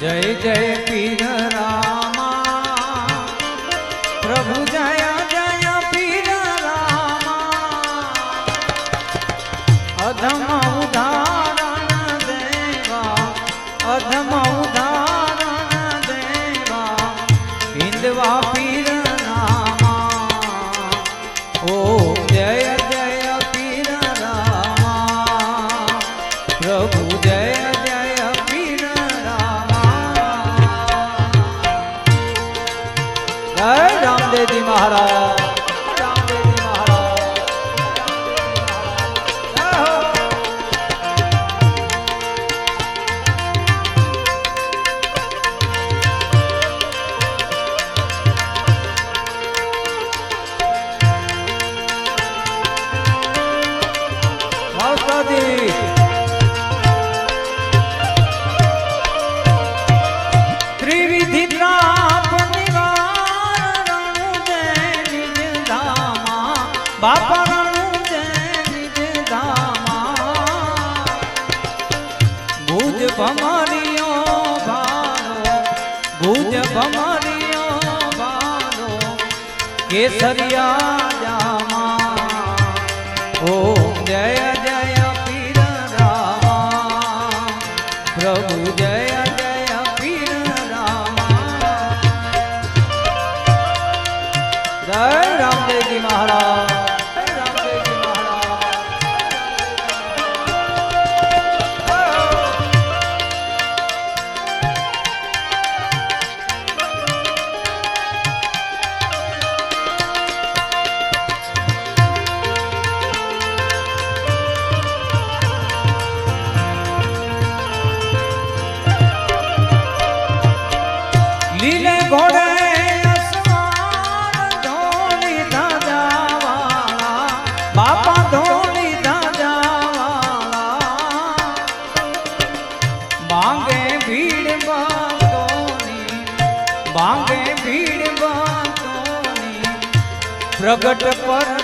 જય જય પીર કેસરિયા જામા. ઓમ જય લીલે ઘોડે ધોળી ધજાવાળા, બાપા ધોળી ધજાવાળા. માંગે ભીડ ભક્તોની, માંગે ભીડ ભક્તોની, પ્રગટ પરચાળા.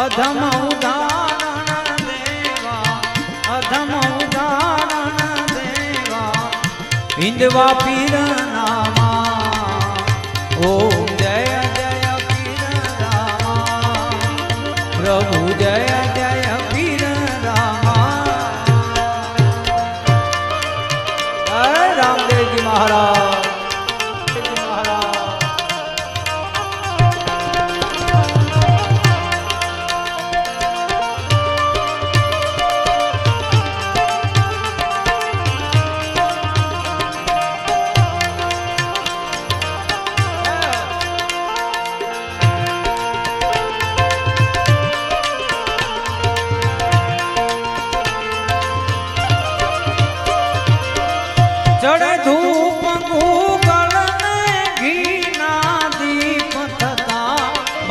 અધમ ઉદાહરણ દેવા, અધમ ઉદાહરણ દેવા હિંદવા પીર નામા ઓમ જય જય પીર રામા પ્રભુ જય જય પીર રામા રામદેવજી મહારાજ.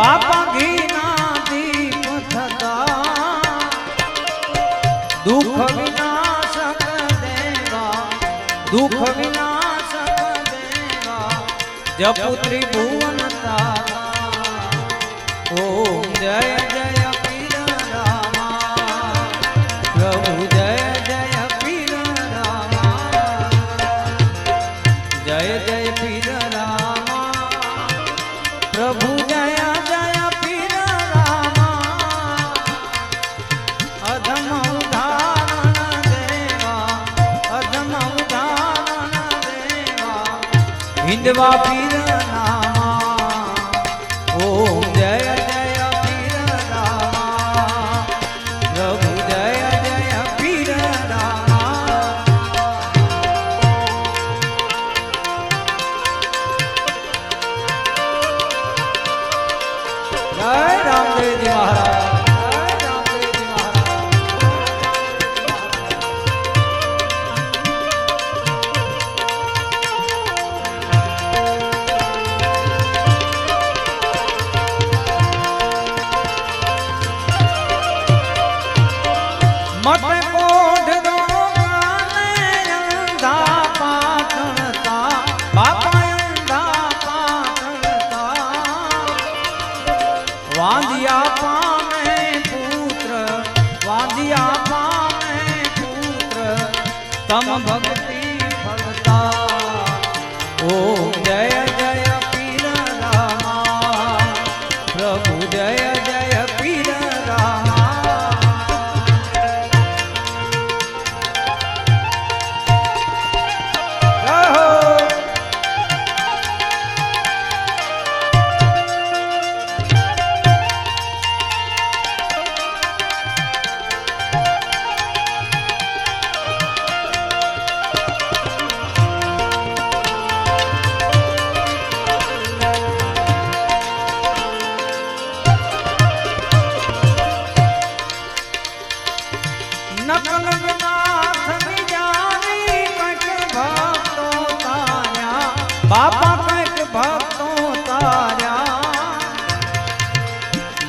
બાપા ઘીના દીપ થતા. દુઃખ વિનાશક દેવા, દુઃખ વિનાશક દેવા જપુત્રી ભુવન તારા. ઓમ જય જય પીર પ્રભુ જય જય પીર જય જય પીર પ્રભુ જય દેવા હિંદવા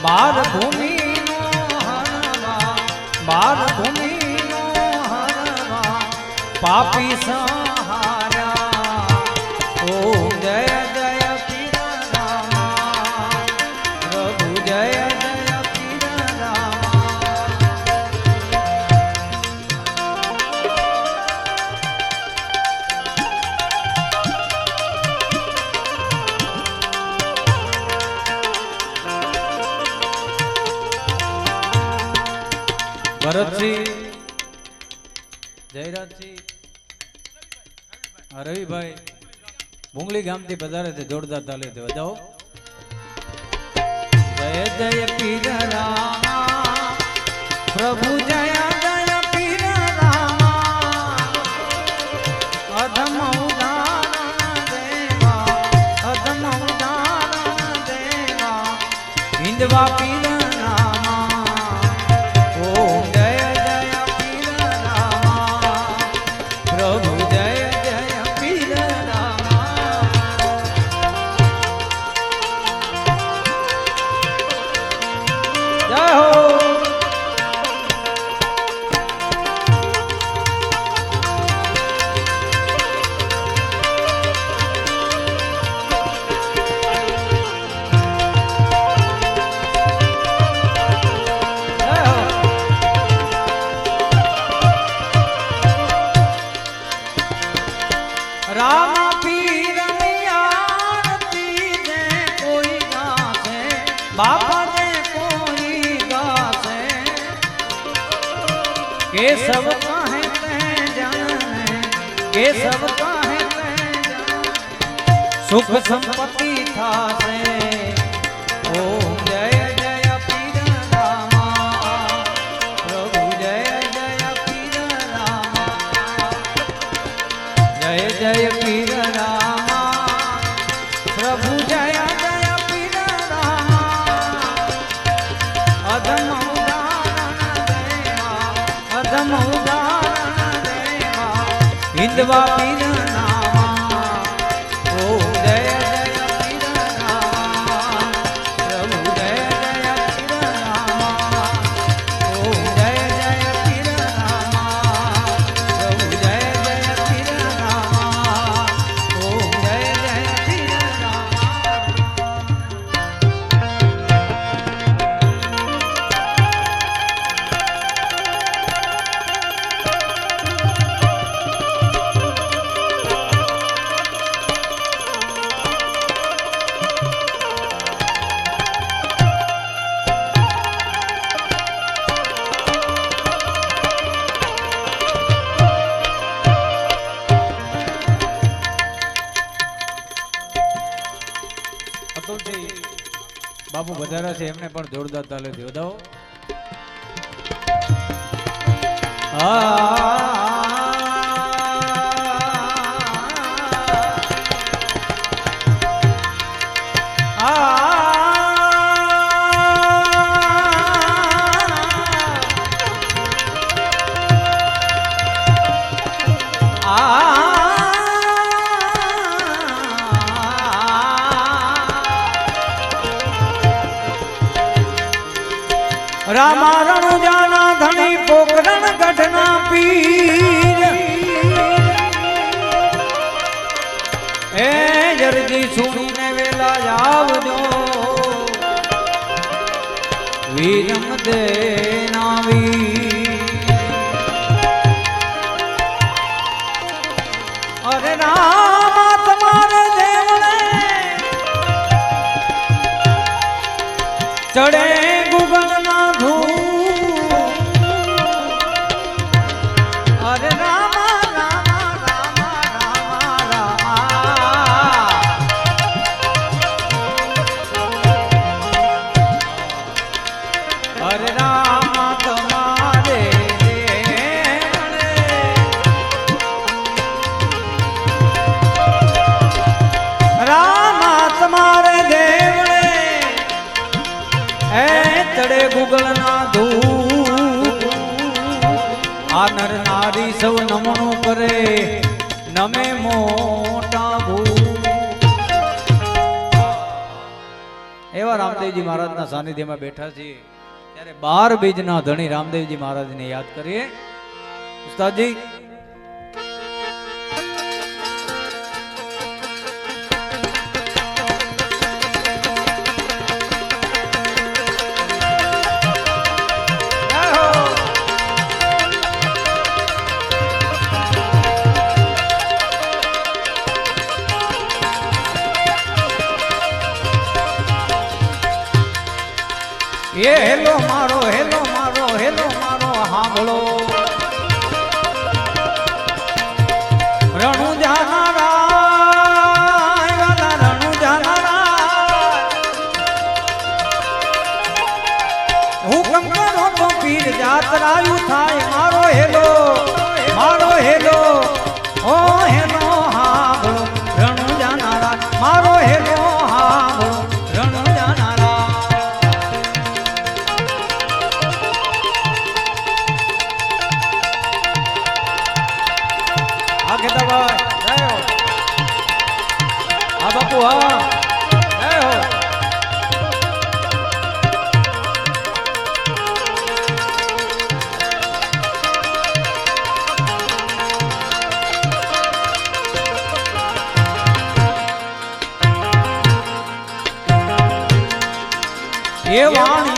બાર ભૂમિ બાર ભૂમિ પાપી સહારા. ઓ ભરતસિંહ જયરાજસિંહ રવિભાઈ ભૂંગળી ગામથી પધારે છે જોરદાર તાલે તે બજાવો જય જય પીર પ્રભુ જય જય પીર રામ. અધમ દેવા. અધમ દેવા. હિંદવા પીર જય પીર રામા પ્રભુ જય જય પીર રામા અધમ ઉદાહરણ અધમ ઉદાહરણ હિંદવા પીર જોરદાર તાલે થી વધાવો. આ ચડે મોટા એવા રામદેવજી મહારાજના સાનિધ્યમાં બેઠા છીએ. ત્યારે બાર બીજના ધણી રામદેવજી મહારાજ ને યાદ કરીએ. ઉસ્તાદજી એ હેલો મારો હેલો મારો હેલો મારો, હાંભળો. રણુ જાનારા રણુ જાનારા હું કંકર હતો પીર જાતરાયું 别往里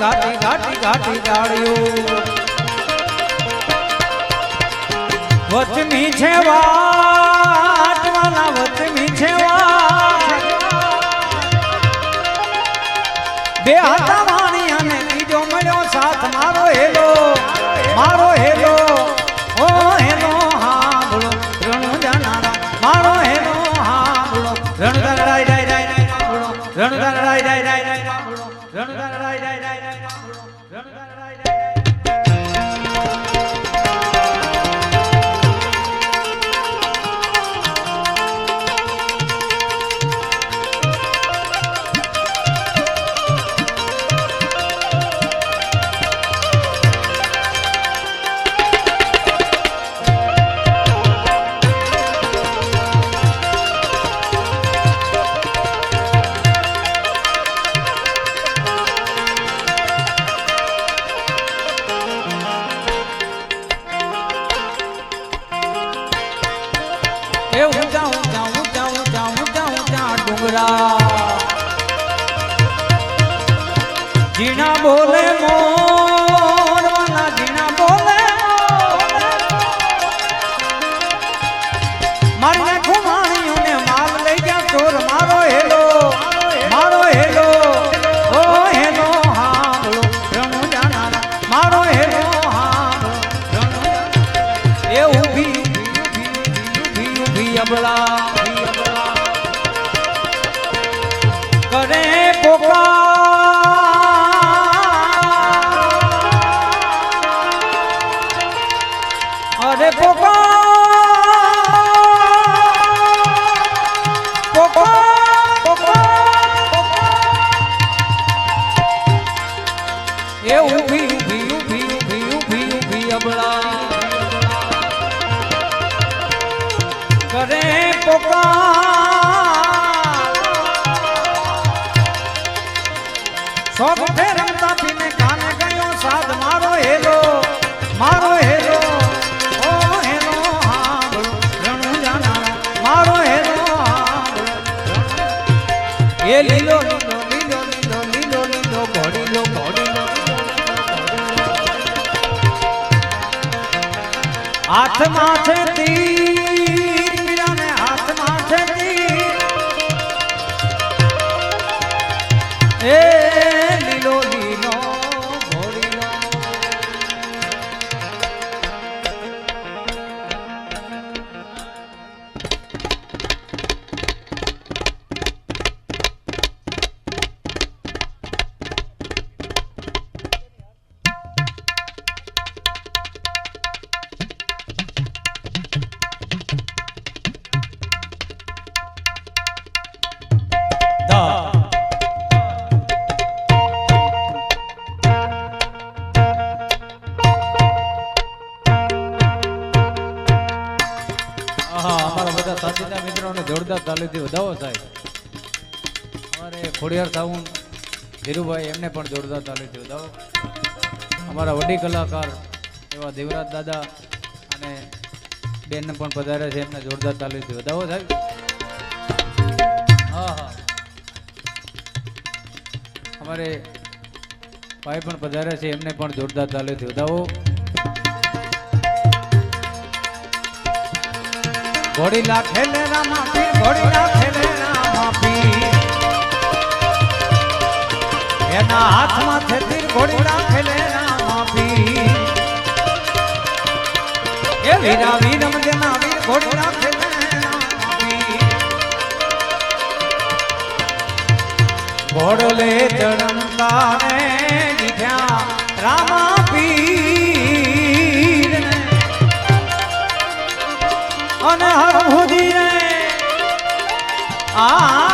ઘાટી ઘાટી ઘાટી ગાળ્યું. વચમી છે વાટવાના વચમી છે બે હતા કરે પોકાર સોગઠે રમતા પીને કાન ગયો, સાદ મારો હેલો મારો હેલો, ઓ હેલો હાથમાં છે તીર અમારે સાઉન્ડ ધીરુભાઈ એમને પણ જોરદાર તાલી વધાવો અમારા વડી કલાકાર એવા દેવરાજ દાદા અને બેનને પણ પધાર્યા છે, એમને જોરદાર તાલીમથી વધાવો સાહેબ. હા હા. અમારે ભાઈ પણ પધાર્યા છે, એમને પણ જોરદાર તાલીમથી વધાવો ઘોડી લાખે લે રામા ઘોડી લાખે લે રામા પીર એના હાથમાં છે તીર ઘોડી લાખે લે રામા પીર એ વીરા વીરમ જેના વીર ઘોડી લાખે લે રામા પીર ઘોડલે ચડમતા ને દીધ્યા રામા પીર ને અને હરભુજી રે આયા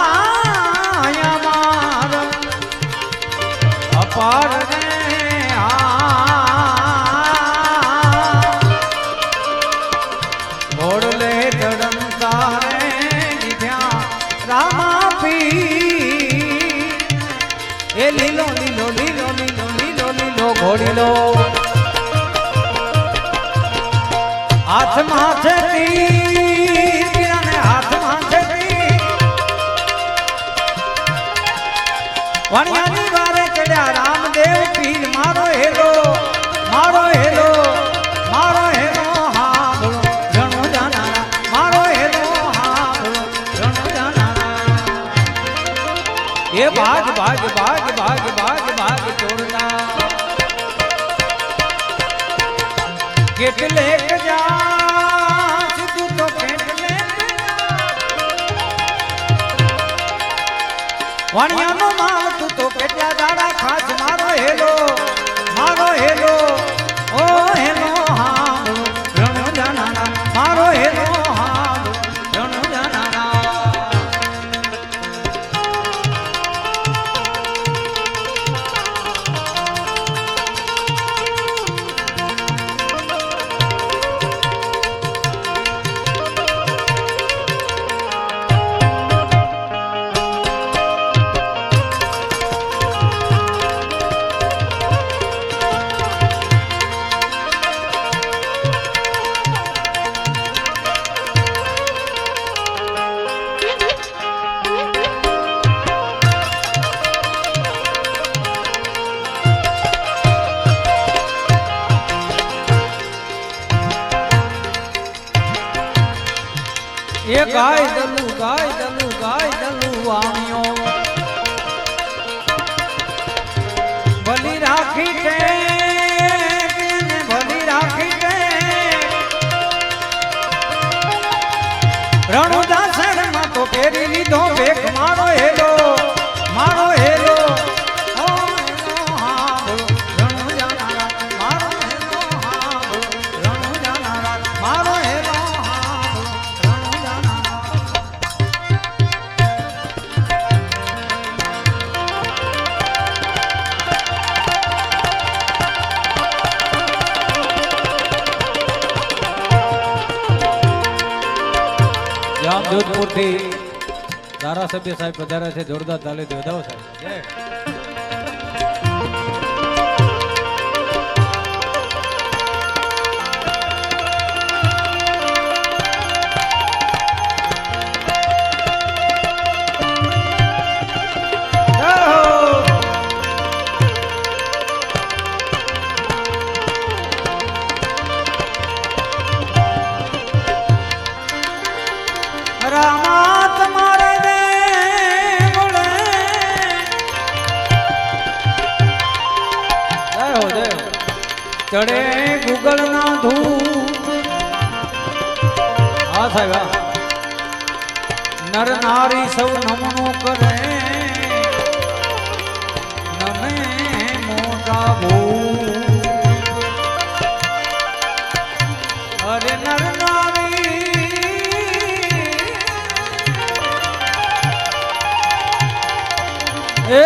લીલો ઘોડીલો હાથમાં છે હાથમાં છે વણિયાની વારે ચડ્યા રામદેવ પીર મારો હેલો મારો હેલો મારો હેલો ભાગ ભાગ ભાગ ભાગ ભાગ ચોરના કેટલે જા તું તો કેટલે વાણિયાનો માલ તું તો કેટલા દાડા ખાસ મારો હેલો એ ગાય દલુ ગાય દલુ ગાય દલુ વાણિયો ભલી રાખી છે ભલી રાખી છે રણુદાસમાં તો પહેરી લીધો ભેગ જોધપુરથી ધારાસભ્ય સાહેબ પધાર્યા છે જોરદાર તાલીથી વધાવો સાહેબ. ચડે ગુગલ ના ધૂપ. હા, સાહેબ નર નારી સૌ નમનો કરે. નમે મોટા ભૂ અરે નર નારી. એ